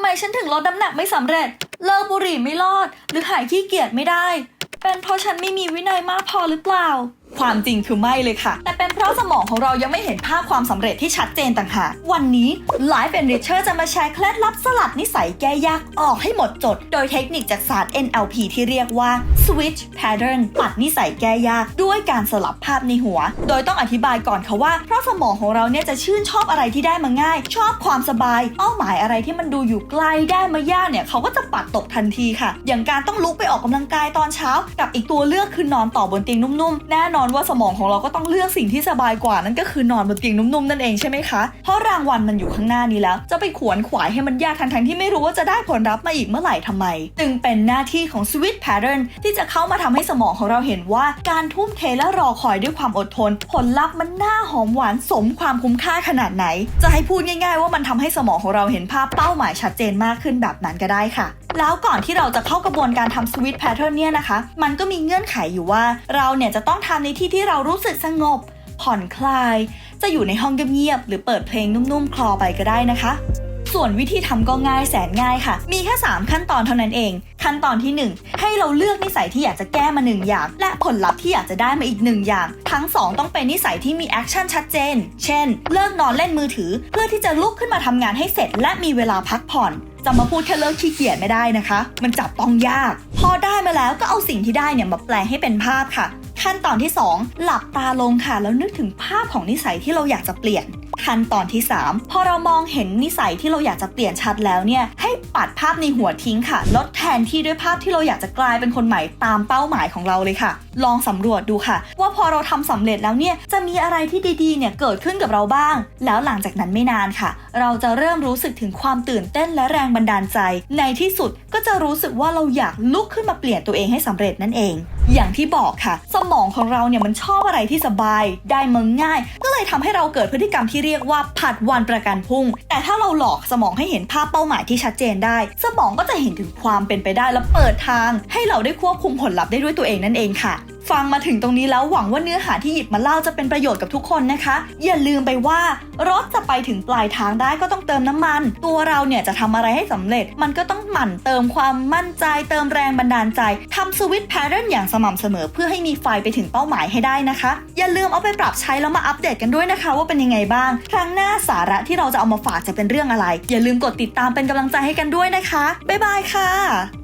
ไมฉันถึงลดน้ำหนักไม่สำเร็จ เลิกบุหรี่ไม่รอด หรือหายขี้เกียจไม่ได้ เป็นเพราะฉันไม่มีวินัยมากพอหรือเปล่า ความจริงคือไม่เลยค่ะ แต่เป็นเพราะสมองของเรายังไม่เห็นภาพความสำเร็จที่ชัดเจนต่างหาก วันนี้ Life Enricher จะมาแชร์เคล็ดลับสลัดนิสัยแก้ยากออกให้หมดจด โดยเทคนิคจากศาสตร์ NLP ที่เรียกว่า Switch Pattern ปัดนิสัยแก้ยาก ด้วยการสลับภาพในหัว โดยต้องอธิบายก่อนค่ะว่า เพราะสมองของเราเนี่ยจะชื่นชอบอะไรที่ได้มาง่าย ชอบความสบาย เป้าหมายอะไรที่มันดูอยู่ไกลได้มายากเนี่ยเขาก็จะปัดตกทันทีค่ะ อย่างการต้องลุกไปออกกำลังกายตอนเช้า กับอีกตัวเลือกคือนอนต่อบนเตียงนุ่มๆ แน่นอนว่าสมองของเราก็ต้องเลือกสิ่งที่สบายกว่านั่นก็คือนอนบนเตียงนุ่มๆนั่นเองใช่ไหมคะ เพราะรางวัลมันอยู่ข้างหน้านี้แล้ว จะไปขวนขวายให้มันยากทั้งๆที่ไม่รู้ว่าจะได้ผลลัพธ์มาอีกเมื่อไหร่ทำไม จึงเป็นหน้าที่ของ Switch Pattern ที่จะเข้ามาทำให้สมองของเราเห็นว่า การทุ่มเทและรอคอยด้วยความอดทน ผลลัพธ์มันน่าหอมหวานสมความคุ้มค่าขนาดไหน จะให้พูดง่าย ๆ ว่ามันทำให้สมองของเราเห็นภาพเป้าหมายชัดเจนมากขึ้นแบบนั้นก็ได้ค่ะแล้วก่อนที่เราจะเข้ากระบวนการทำ Switch Pattern เนี่ยนะคะ มันก็มีเงื่อนไขอยู่ว่า เราเนี่ยจะต้องทำในที่ที่เรารู้สึกสงบ ผ่อนคลาย จะอยู่ในห้องเงียบๆหรือเปิดเพลงนุ่มๆ คลอไปก็ได้นะคะ ส่วนวิธีทำก็ง่ายแสนง่ายค่ะ มีแค่ 3 ขั้นตอนเท่านั้นเอง ขั้นตอนที่ 1 ให้เราเลือกนิสัยที่อยากจะแก้มา1อย่าง และผลลัพธ์ที่อยากจะได้มาอีก1อย่าง ทั้ง 2 ต้องเป็นนิสัยที่มีแอคชั่นชัดเจน เช่น เลิกนอนเล่นมือถือ เพื่อที่จะลุกขึ้นมาทำงานให้เสร็จ และมีเวลาพักผ่อน จะมาพูดแค่เลิกขี้เกียจไม่ได้นะคะ มันจับต้องยาก พอได้มาแล้วก็เอาสิ่งที่ได้เนี่ยมาแปลงให้เป็นภาพค่ะ ขั้นตอนที่ 2 หลับตาลงค่ะ แล้วนึกถึงภาพของนิสัยที่เราอยากจะเปลี่ยน ขั้นตอนที่ 3 พอเรามองเห็นนิสัยที่เราอยากจะเปลี่ยนชัดแล้วเนี่ย ให้ปัดภาพในหัวทิ้งค่ะ ลดแทนที่ด้วยภาพที่เราอยากจะกลายเป็นคนใหม่ตามเป้าหมายของเราเลยค่ะ ลองสำรวจดูค่ะ ว่าพอเราทำสำเร็จแล้วเนี่ย จะมีอะไรที่ดีๆ เนี่ยเกิดขึ้นกับเราบ้าง แล้วหลังจากนั้นไม่นานค่ะ เราจะเริ่มรู้สึกถึงความตื่นเต้นและแรงบันดาลใจ ในที่สุดก็จะรู้สึกว่าเราอยากลุกขึ้นมาเปลี่ยนตัวเองให้สำเร็จนั่นเอง อย่างที่บอกค่ะ สมองของเราเนี่ยมันชอบอะไรที่สบาย ได้มาง่ายก็ เลยทำให้เราเกิดพฤติกรรมที่เรียกว่าผัดวันประกันพรุ่ง แต่ถ้าเราหลอกสมองให้เห็นภาพเป้าหมายที่ชัดเจนได้ สมองก็จะเห็นถึงความเป็นไปได้และเปิดทาง ให้เราได้ควบคุมผลลัพธ์ได้ด้วยตัวเองนั่นเองค่ะ ฟังมาถึงตรงนี้แล้วหวังว่าเนื้อหาที่หยิบมาเล่าจะเป็นประโยชน์กับทุกคนนะคะ อย่าลืมไปว่ารถจะไปถึงปลายทางได้ก็ต้องเติมน้ำมัน ตัวเราเนี่ยจะทำอะไรให้สำเร็จ มันก็ต้องหมั่นเติมความมั่นใจ เติมแรงบันดาลใจทำสวิตช์แพทเทิร์นอย่างสม่ำเสมอเพื่อให้มีไฟไปถึงเป้าหมายให้ได้นะคะ อย่าลืมเอาไปปรับใช้แล้วมาอัปเดตกันด้วยนะคะ ว่าเป็นยังไงบ้าง ครั้งหน้าสาระที่เราจะเอามาฝากจะเป็นเรื่องอะไร อย่าลืมกดติดตามเป็นกำลังใจให้กันด้วยนะคะบ๊ายบายค่ะ